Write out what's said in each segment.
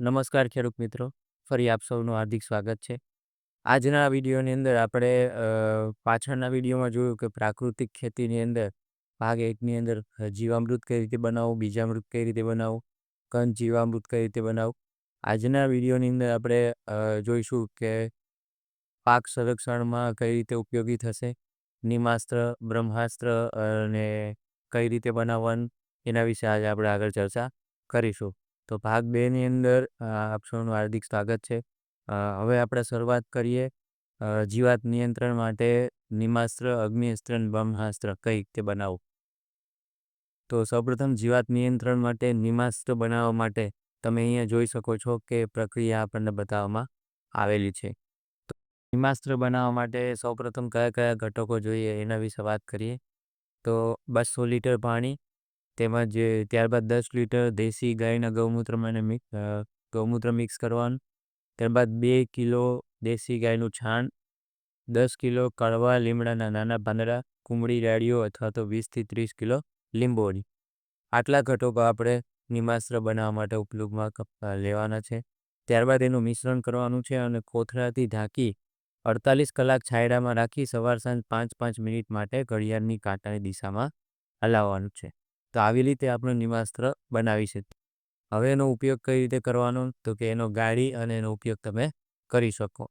નમસ્કાર ખેડૂત મિત્રો. ફરી આપ સૌનું હાર્દિક સ્વાગત છે. આજના વિડીયોની અંદર આપણે પાછળના વિડીયોમાં જોયું કે પ્રાકૃતિક ખેતીની અંદર ભાગ એકની અંદર જીવામૃત કઈ રીતે બનાવવું, બીજામૃત કઈ રીતે બનાવવું, કંદ જીવામૃત કઈ રીતે બનાવવું. આજના વિડીયોની અંદર આપણે જોઈશું કે પાક સંરક્ષણમાં કઈ રીતે ઉપયોગી થશે, નિમાસ્ત્ર, બ્રહ્માસ્ત્ર અને કઈ રીતે બનાવવાનું, એના વિશે આજે આપણે આગળ ચર્ચા કરીશું. તો ભાગ બેની અંદર આપ સૌનું હાર્દિક સ્વાગત છે. હવે આપણે શરૂઆત કરીએ જીવાત નિયંત્રણ માટે નિમાસ્ત્ર, અગ્નિસ્ત્ર બ્રહ્માસ્ત્ર કઈ રીતે બનાવવું? તો સૌપ્રથમ જીવાત નિયંત્રણ માટે નિમાસ્ત્ર બનાવવા માટે તમે અહીંયા જોઈ શકો છો કે પ્રક્રિયા આપણને બતાવવામાં આવેલી છે. તો નિમાસ્ત્ર બનાવવા માટે સૌપ્રથમ કયા કયા ઘટકો જોઈએ એના વિશે વાત કરીએ. તો બસો લીટર પાણી તેમજ ત્યારબાદ દસ લીટર દેશી ગાયના ગૌમૂત્રમાં એને ગૌમૂત્ર મિક્સ કરવાનું. ત્યારબાદ બે કિલો દેશી ગાયનું છાણ, દસ કિલો કડવા લીમડાના નાના પાંદડા કુમળી ડાળીઓ અથવા તો વીસથી ત્રીસ કિલો લીંબોળી. આટલા ઘટકો આપણે નિમાસ્ત્ર બનાવવા માટે ઉપયોગમાં લેવાના છે. ત્યારબાદ એનું મિશ્રણ કરવાનું છે અને કોથળાથી ઢાંકી અડતાલીસ કલાક છાંયડામાં રાખી સવાર સાંજ પાંચ પાંચ મિનિટ માટે ઘડિયાળની કાંટાની દિશામાં હલાવવાનું છે. તો આવી રીતે આપણે નિમાસ્ત્ર બનાવી શકીએ હવે એનો ઉપયોગ કઈ રીતે કરવાનો? તો કે એનો ગાળી અને એનો ઉપયોગ તમે કરી શકો.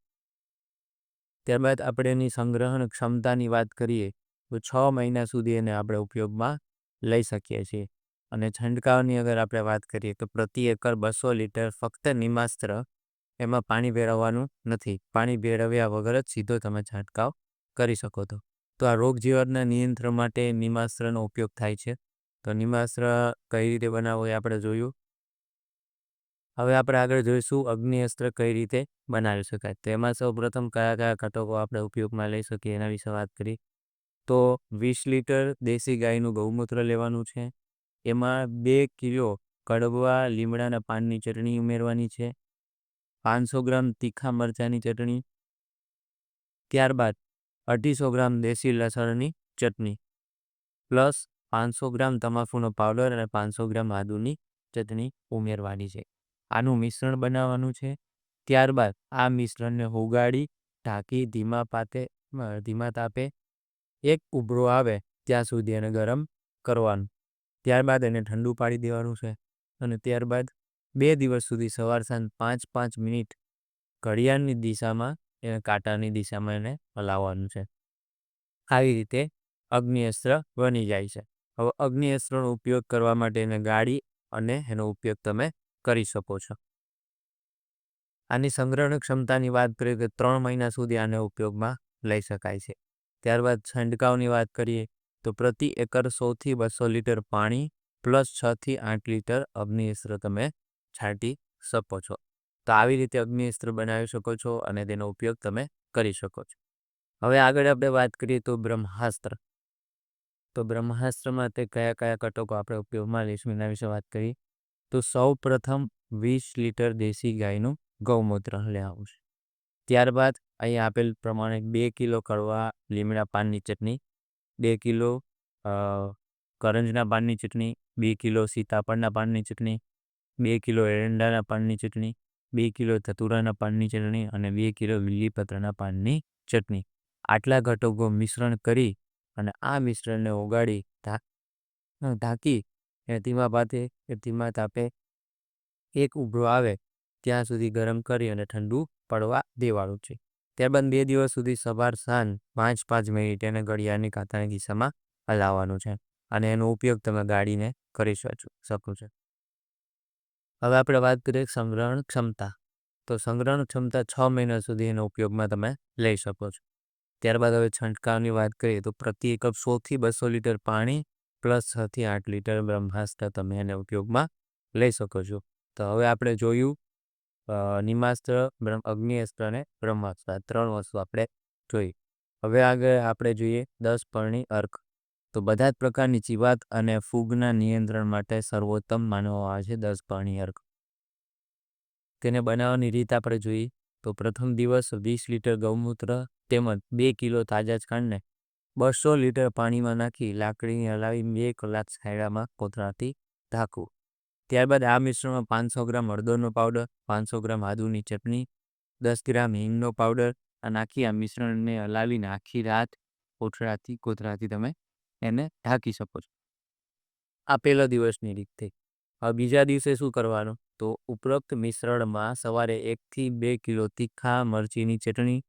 ત્યારબાદ આપણે એની સંગ્રહણ ક્ષમતાની વાત કરીએ, તો છ મહિના સુધી એને આપણે ઉપયોગમાં લઈ શકીએ છીએ. અને છંટકાવની અગર આપણે વાત કરીએ, તો પ્રતિ એકર બસો લીટર ફક્ત નિમાસ્ત્ર એમાં પાણી ભેળવવાનું નથી. પાણી ભેળવ્યા વગર જ સીધો તમે છંટકાવ કરી શકો છો. તો આ રોગ જીવાતના નિયંત્રણ માટે નિમાસ્ત્રનો ઉપયોગ થાય છે. તો નિમાસ્ત્ર કઈ રીતે બનાવવો એ આપણે જોયું. હવે આપણે આગળ જોઈશું અગ્નિઅસ્ત્ર કઈ રીતે બનાવી શકાય. તેમાં સૌ પ્રથમ કયા કયા ઘટકો આપણે ઉપયોગમાં લઈ શકીએ એના વિશે વાત કરી. તો વીસ લીટર દેશી ગાયનું ગૌમૂત્ર લેવાનું છે. એમાં બે કિલો કડવા લીમડાના પાનની ચટણી ઉમેરવાની છે. પાંચસો ગ્રામ તીખા મરચાંની ચટણી. ત્યારબાદ અઢીસો ગ્રામ દેશી લસણની ચટણી. પ્લસ પાંચસો ગ્રામ તમાકુનો પાવડર અને પાંચસો ગ્રામ આદુની ચટણી ઉમેરવાની છે. આનું મિશ્રણ બનાવવાનું છે. ત્યારબાદ આ મિશ્રણને ઉગાડી ઢાંકી ધીમા પાતે ધીમા તાપે એક ઉભરો આવે ત્યાં સુધી એને ગરમ કરવાનું. ત્યારબાદ એને ઠંડુ પાડી દેવાનું છે અને ત્યારબાદ બે દિવસ સુધી સવાર સાંજ પાંચ પાંચ મિનિટ ઘડિયાળની દિશામાં એને કાંટાની દિશામાં એને હલાવવાનું છે. આવી રીતે અગ્નિઅસ્ત્ર બની જાય છે. હવે અગ્નિઅસ્ત્રનો ઉપયોગ કરવા માટે એને ગાળી અને એનો ઉપયોગ તમે કરી શકો છો. આની સંગ્રહણ ક્ષમતાની વાત કરીએ તો ત્રણ મહિના સુધી આને ઉપયોગમાં લઈ શકાય છે. ત્યારબાદ છંટકાવની વાત કરીએ તો પ્રતિ એકર સોથી બસો લીટર પાણી પ્લસ છથી આઠ લીટર અગ્નિસ્ત્ર તમે છાંટી શકો છો. તો આવી રીતે અગ્નિસ્ત્ર બનાવી શકો છો અને તેનો ઉપયોગ તમે કરી શકો છો. હવે આગળ આપણે વાત કરીએ તો બ્રહ્માસ્ત્ર. તો બ્રહ્માસ્ત્રમાં તે કયા કયા ઘટકો આપણે ઉપયોગમાં લઈશું એના વિશે વાત કરી તો સૌ પ્રથમ વીસ લીટર દેશી ગાયનું ગૌમૂત્ર લેવાનું છે. ત્યારબાદ અહીં આપેલ પ્રમાણે બે કિલો કડવા લીમડા પાનની ચટણી, બે કિલો કરંજના પાનની ચટણી, બે કિલો સીતાફળના પાનની ચટણી, બે કિલો એરંડાના પાનની ચટણી, બે કિલો ધતુરાના પાનની ચટણી અને બે કિલો લીલીપત્રના પાનની ચટણી. આટલા ઘટકો મિશ્રણ કરી અને આ મિશ્રણને ઓગાળી ઢાંકી ધીમા પાતે ધીમા તાપે એક ઉભરો આવે ત્યાં સુધી ગરમ કરી અને ઠંડુ પડવા દેવાનું છે. ત્યારબાદ બે દિવસ સુધી સવાર સાંજ પાંચ પાંચ મિનિટ એને ઘડિયાળની કાંતાની દિશામાં હલાવવાનું છે અને એનો ઉપયોગ તમે ગાડીને કરી શકો છો. હવે આપણે વાત કરીએ સંગ્રહણ ક્ષમતા. તો સંગ્રહણ ક્ષમતા છ મહિના સુધી એનો ઉપયોગમાં તમે લઈ શકો છો. ત્યારબાદ હવે છંટકાવની વાત કરીએ તો પ્રતિ એકમ સોથી બસો લીટર પાણી પ્લસ છથી આઠ લીટર બ્રહ્માસ્ત્ર તમે એને ઉપયોગમાં લઈ શકો છો. તો હવે આપણે જોયું નિમાસ્ત્ર અગ્નિઅસ્ત્ર અને બ્રહ્માસ્ત્ર ત્રણ વસ્તુ આપણે જોઈ. હવે આગળ આપણે જોઈએ દસ પરણી અર્ક. તો બધા જ પ્રકારની જીવાત અને ફૂગના નિયંત્રણ માટે સર્વોત્તમ માનવામાં આવે છે દસ પરણી અર્ક. તેને બનાવવાની રીત આપણે જોઈએ તો પ્રથમ દિવસ વીસ લીટર ગૌમૂત્ર તેમજ બે કિલો તાજા છાણને બસો લીટર પાણીમાં નાખી લાકડીને હલાવી બે કલાક છાંયડામાં કોથળાથી ઢાંકવું. ત્યારબાદ આ મિશ્રણમાં પાંચસો ગ્રામ હળદરનો પાવડર, પાંચસો ગ્રામ આદુની ચટણી, દસ ગ્રામ હિંગનો પાવડર આ નાખી આ મિશ્રણને હલાવીને આખી રાત કોથળાથી કોથળાથી તમે એને ઢાંકી શકો છો. આ પહેલો દિવસની રીત. થઈ હવે બીજા દિવસે શું કરવાનું? તો ઉપરોક્ત મિશ્રણમાં સવારે એકથી બે કિલો તીખા મરચીની ચટણી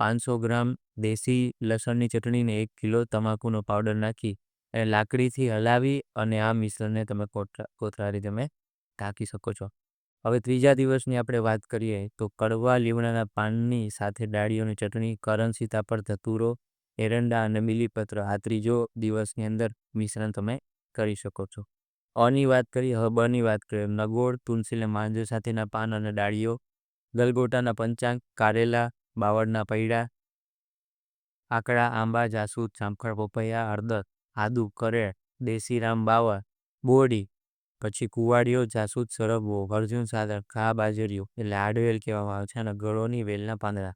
પાંચસો ગ્રામ દેશી લસણની ચટણીને એક કિલો તમાકુનો પાવડર નાખી અને લાકડીથી હલાવી અને આ મિશ્રણને તમે કોથળારી તમે ઢાંકી શકો છો. હવે ત્રીજા દિવસની આપણે વાત કરીએ તો કડવા લીમડાના પાનની સાથે ડાળીઓની ચટણી કરણ સીતાફળ ધતુરો, એરંડા અને મીલીપત્ર આ ત્રીજો દિવસની અંદર મિશ્રણ તમે કરી શકો છો. અની વાત કરીએ હવે બની વાત કરીએ, નગોળ તુલસીને માંજર સાથેના પાન અને ડાળીઓ, ગલગોટાના પંચાંગ, કારેલા બાવળના પૈડા, આકડા, આંબા, જાસૂદ, જામફળ, પપૈયા, હળદર, આદુ, કરેળ, દેશીરામ, બાવળ બોરડી પછી કુવાડીઓ, જાસૂદ સરગવો અર્જુન સાદર, ઘા, બાજરીઓ એટલે આડવેલ કહેવામાં આવે છે અને ગળોની વેલના પાંદડા.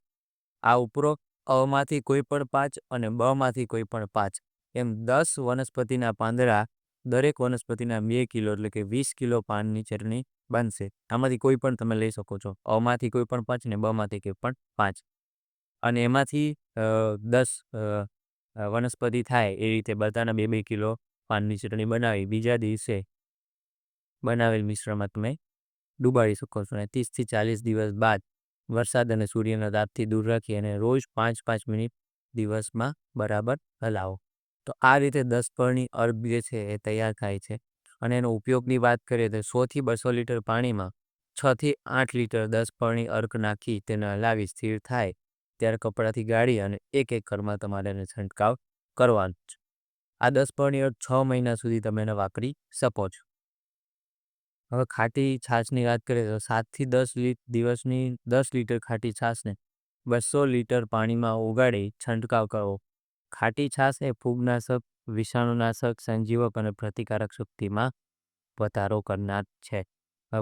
આ ઉપરોક્ત અમાંથી કોઈ પણ પાંચ અને બમાંથી કોઈ પણ પાંચ. એમ દસ વનસ્પતિના પાંદડા દરેક વનસ્પતિના બે કિલો એટલે કે વીસ કિલો પાનની ચટણી બનશે. આમાંથી કોઈ પણ તમે લઈ શકો છો. અમાંથી કોઈ પણ પાંચ ને બમાંથી કોઈ પણ પાંચ. અને એમાંથી દસ વનસ્પતિ થાય એ રીતે બધાના બે બે કિલો પાનની ચટણી બનાવી, બીજા દિવસે બનાવેલ મિશ્રણમાં તમે ડુબાડી શકો છો અને ત્રીસથી ચાલીસ દિવસ બાદ વરસાદ અને સૂર્યના તાપથી દૂર રાખી અને રોજ પાંચ પાંચ મિનિટ દિવસમાં બરાબર હલાવો. તો આ રીતે દસ પળની અર્બ જે છે એ તૈયાર થાય છે અને એનો ઉપયોગની વાત કરીએ તો સોથી બસો લીટર પાણીમાં છથી આઠ લીટર દસ પળની અર્ક નાખી તેને હલાવી સ્થિર થાય ત્યારે કપડાથી ગાળી અને એક એક ઘરમાં તમારે એને છંટકાવ કરવાનો છે આ દસ પળની છ મહિના સુધી તમે એને વાપરી શકો છો. હવે ખાટી છાશની વાત કરીએ તો સાતથી દસ દિવસની દસ લીટર ખાટી છાશને બસો લીટર પાણીમાં ઓગાળી છંટકાવ કરવો ખાટી છાશ એ ફૂગનાશક, વિષાણુનાશક, સંજીવક અને પ્રતિકારક શક્તિમાં વધારો કરનાર છે.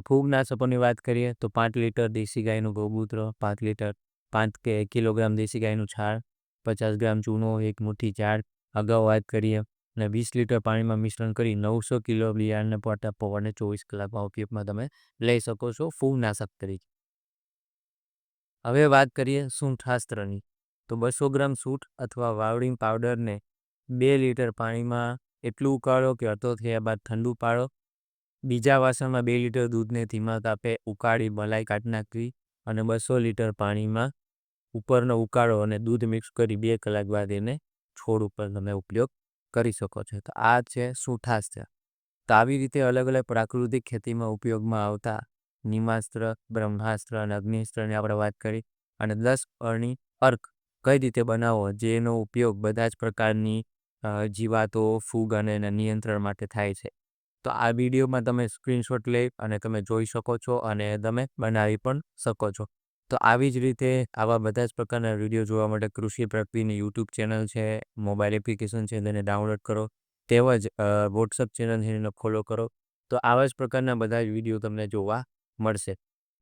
ફૂગનાશકોની વાત કરીએ તો પાંચ લીટર દેશી ગાયનું ગૌમૂત્ર, પાંચ લીટર પાંચ કે એક કિલોગ્રામ દેશી ગાયનું છાણ પચાસ ગ્રામ ચૂનો, એક મુઠ્ઠી ઝાડ અગાઉ વાત કરીએ અને વીસ લીટર પાણીમાં મિશ્રણ કરી નવસો કિલો બિયારણને પડતા પવનને ચોવીસ કલાકમાં ઉપયોગમાં તમે લઈ શકો છો ફૂગનાશક તરીકે. હવે વાત કરીએ સૂંઠાસ્ત્રની. તો બસો ગ્રામ સૂંઠ અથવા વાવડિંગ પાવડરને બે લીટર પાણીમાં એટલું ઉકાળો કે અડધો થયા બાદ ઠંડુ પાડો. બીજા વાસણમાં બે લીટર દૂધને ધીમા તાપે ઉકાળી મલાઈ કાઢી નાખવી અને બસો લીટર પાણીમાં ઉપરનો ઉકાળો અને દૂધ મિક્સ કરી બે કલાક બાદ એને છોડ ઉપર તમે ઉપયોગ કરી શકો છો. તો આ છે સૂંઠાસ્ત્ર તો આવી રીતે અલગ અલગ પ્રાકૃતિક ખેતીમાં ઉપયોગમાં આવતા નિમાસ્ત્ર, બ્રહ્માસ્ત્ર અને અગ્નિસ્ત્રની આપણે વાત કરી અને દસ અર્ણી અર્ક કઈ રીતે બનાવવો જેનો ઉપયોગ બધા જ પ્રકારની જીવાતો, ફૂગ અને એના નિયંત્રણ માટે થાય છે. તો આ વિડીયોમાં તમે સ્ક્રીનશોટ લઈ અને તમે જોઈ શકો છો અને તમે બનાવી પણ શકો છો. તો આવી જ રીતે આવા બધા જ પ્રકારના વીડિયો જોવા માટે કૃષિ પ્રગતિની યુટ્યુબ ચેનલ છે, મોબાઈલ એપ્લિકેશન છે, તેને ડાઉનલોડ કરો તેમજ વોટ્સઅપ ચેનલ છે, એને ફોલો કરો. તો આવા જ પ્રકારના બધા જ વીડિયો તમને જોવા મળશે.